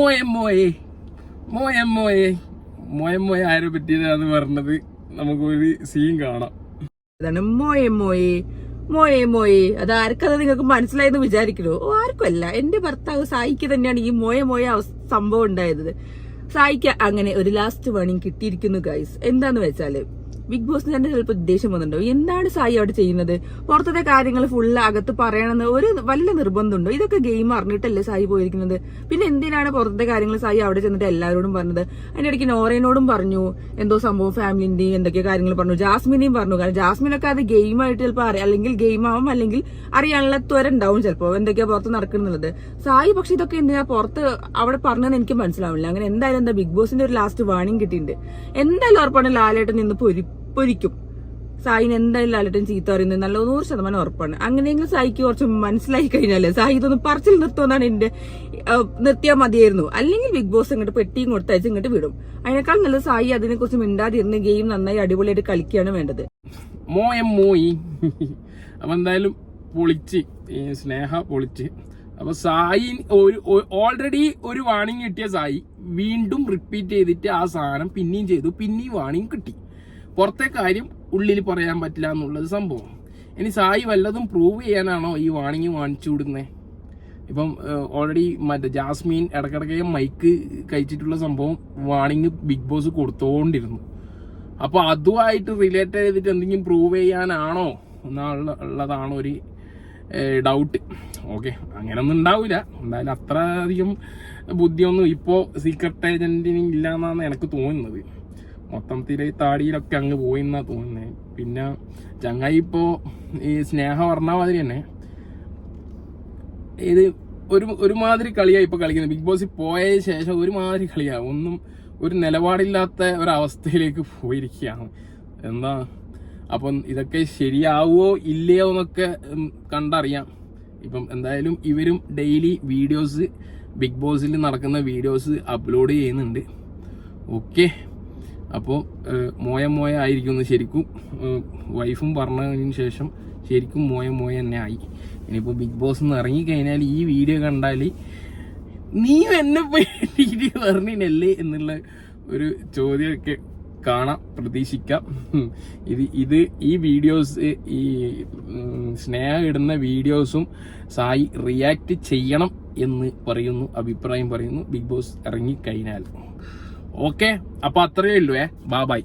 മോയെ മോയെ. മോയെ മോയെ. മോയെ മോയെ ആരെ പറ്റിയതാന്ന് പറഞ്ഞത് നമുക്കൊരു സീൻ കാണാം. അതാണ് മോയെ മോയെ. മോയെ മോയെ. അത് ആർക്കത് നിങ്ങൾക്ക് മനസ്സിലായെന്ന് വിചാരിക്കണോ ഓ ആർക്കും അല്ല എന്റെ ഭർത്താവ് സായിക്ക് തന്നെയാണ് ഈ മോയെ മോയ സംഭവം ഉണ്ടായത്. സായിക്ക് അങ്ങനെ ഒരു ലാസ്റ്റ് വാണിംഗ് കിട്ടിയിരിക്കുന്നു ഗൈസ് എന്താന്ന് വെച്ചാൽ ബിഗ് ബോസിന് തന്നെ ചിലപ്പോൾ ഉദ്ദേശം വന്നിട്ടുണ്ടോ? എന്താണ് സായി അവിടെ ചെയ്യുന്നത്? പുറത്തത്തെ കാര്യങ്ങൾ ഫുള്ള് അകത്ത് പറയണമെന്ന് ഒരു വല്ല നിർബന്ധമുണ്ടോ? ഇതൊക്കെ ഗെയിം അറിഞ്ഞിട്ടല്ലേ സായി പോയിരിക്കുന്നത്. പിന്നെ എന്തിനാണ് പുറത്തത്തെ കാര്യങ്ങൾ സായി അവിടെ ചെന്നിട്ട് എല്ലാവരോടും പറഞ്ഞത്? അതിനിടയ്ക്ക് നോറയനോടും പറഞ്ഞു. എന്തോ സംഭവം ഫാമിലിന്റെയും എന്തൊക്കെ കാര്യങ്ങൾ പറഞ്ഞു. ജാസ്മിനെയും പറഞ്ഞു. കാരണം ജാസ്മിനൊക്കെ അത് ഗെയിമായിട്ട് ചിലപ്പോൾ അറിയാം. അല്ലെങ്കിൽ ഗെയിം ആവും അല്ലെങ്കിൽ അറിയാനുള്ള ത്വര ഉണ്ടാവും ചിലപ്പോൾ എന്തൊക്കെയാ പുറത്ത് നടക്കുന്നുള്ളത്? സായി പക്ഷെ ഇതൊക്കെ എന്തിനാ പുറത്ത് അവിടെ പറഞ്ഞതെന്ന് എനിക്ക് മനസ്സിലാവില്ല. അങ്ങനെ എന്തായാലും എന്താ ബിഗ് ബോസിന്റെ ഒരു ലാസ്റ്റ് വാണിംഗ് കിട്ടിയിട്ടുണ്ട്. എന്തായാലും ഉറപ്പാണ് ലാലേട്ടൻ നിന്ന് പൊരി പൊരിക്കും സായിന് എന്തായാലും ലാലേട്ടൻ ചീത്ത പറയുന്നത് നല്ല നൂറ് ശതമാനം ഉറപ്പാണ്. അങ്ങനെയെങ്കിലും സായിക്ക് കുറച്ച് മനസ്സിലായി കഴിഞ്ഞാലേ സായി ഇതൊന്ന് പറച്ചിൽ നിർത്തുമെന്നാണ് എന്റെ നിർത്തിയാൽ മതിയായിരുന്നു. അല്ലെങ്കിൽ ബിഗ് ബോസ് ഇങ്ങോട്ട് പെട്ടിയും കൊടുത്തയച്ച് ഇങ്ങോട്ട് വിടും. അതിനേക്കാൾ നല്ല സായി അതിനെ അതിനെക്കുറിച്ച് മിണ്ടാതിരുന്ന് ഗെയിം നന്നായി അടിപൊളിയായിട്ട് കളിക്കുകയാണ് വേണ്ടത്. മോയം മോയി. അപ്പൊ എന്തായാലും പൊളിച്ച് സ്നേഹ പൊളിച്ച്. അപ്പൊ സായി ഒരു ഓൾറെഡി ഒരു വാണിംഗ് കിട്ടിയ സായി. വീണ്ടും റിപ്പീറ്റ് ചെയ്തിട്ട് ആ സാധനം പിന്നെയും ചെയ്തു പിന്നെയും വാണിംഗ് കിട്ടി. പുറത്തെ കാര്യം ഉള്ളിൽ പറയാൻ പറ്റില്ല എന്നുള്ളത് സംഭവം. ഇനി സായി വല്ലതും പ്രൂവ് ചെയ്യാനാണോ ഈ വാണിങ് വാങ്ങിച്ചു വിടുന്നത് ഇപ്പം ഓൾറെഡി മറ്റേ ജാസ്മിൻ ഇടക്കിടക്ക് മൈക്ക് കഴിച്ചിട്ടുള്ള സംഭവം വാണിങ് ബിഗ് ബോസ് കൊടുത്തോണ്ടിരുന്നു. അപ്പോൾ അതുമായിട്ട് റിലേറ്റ് ചെയ്തിട്ട് എന്തെങ്കിലും പ്രൂവ് ചെയ്യാനാണോ എന്നുള്ള ഉള്ളതാണ് ഒരു ഡൗട്ട് ഓക്കെ അങ്ങനൊന്നും ഉണ്ടാവില്ല എന്തായാലും അത്ര അധികം ബുദ്ധിയൊന്നും ഇപ്പോ സീക്രട്ട് ഏജന്റിന് ഇല്ല എന്നാണ് എനിക്ക് തോന്നുന്നത്. മൊത്തത്തിൽ താടിയിലൊക്കെ അങ്ങ് പോയി എന്നാ തോന്നുന്നത് പിന്നെ ചങ്ങായി ഇപ്പോ ഈ സ്നേഹ പറഞ്ഞ മാതിരി തന്നെ ഇത് ഒരു ഒരുമാതിരി കളിയായി ഇപ്പൊ കളിക്കുന്നത്. ബിഗ് ബോസിൽ പോയ ശേഷം ഒരുമാതിരി കളിയാ. ഒന്നും ഒരു നിലപാടില്ലാത്ത ഒരവസ്ഥയിലേക്ക് പോയിരിക്കുകയാണ്. എന്താ? അപ്പം ഇതൊക്കെ ശരിയാവോ ഇല്ലയോ എന്നൊക്കെ കണ്ടറിയാം. ഇപ്പം എന്തായാലും ഇവരും ഡെയിലി വീഡിയോസ് ബിഗ് ബോസിൽ നടക്കുന്ന വീഡിയോസ് അപ്ലോഡ് ചെയ്യുന്നുണ്ട്. ഓക്കെ. അപ്പോൾ മോയ മോയ ആയിരിക്കുമെന്ന് ശരിക്കും വൈഫും പറഞ്ഞതിന് ശേഷം ശരിക്കും മോയ മോയ തന്നെ ആയി. ഇനിയിപ്പോൾ ബിഗ് ബോസ് നിന്ന് ഇറങ്ങിക്കഴിഞ്ഞാൽ ഈ വീഡിയോ കണ്ടാൽ നീ എന്നെ പറ്റി പറഞ്ഞില്ലേ എന്നുള്ള ഒരു ചോദ്യമൊക്കെ കാണാം പ്രതീക്ഷിക്കാം. ഇത് ഇത് ഈ വീഡിയോസ് ഈ സ്നേഹ ഇടുന്ന വീഡിയോസും സായി റിയാക്ട് ചെയ്യണം എന്ന് പറയുന്നു അഭിപ്രായം പറയുന്നു ബിഗ് ബോസ് ഇറങ്ങിക്കഴിഞ്ഞാൽ ഓക്കെ അപ്പൊ അത്രയേ ഉള്ളൂ ഏ? ബാ ബൈ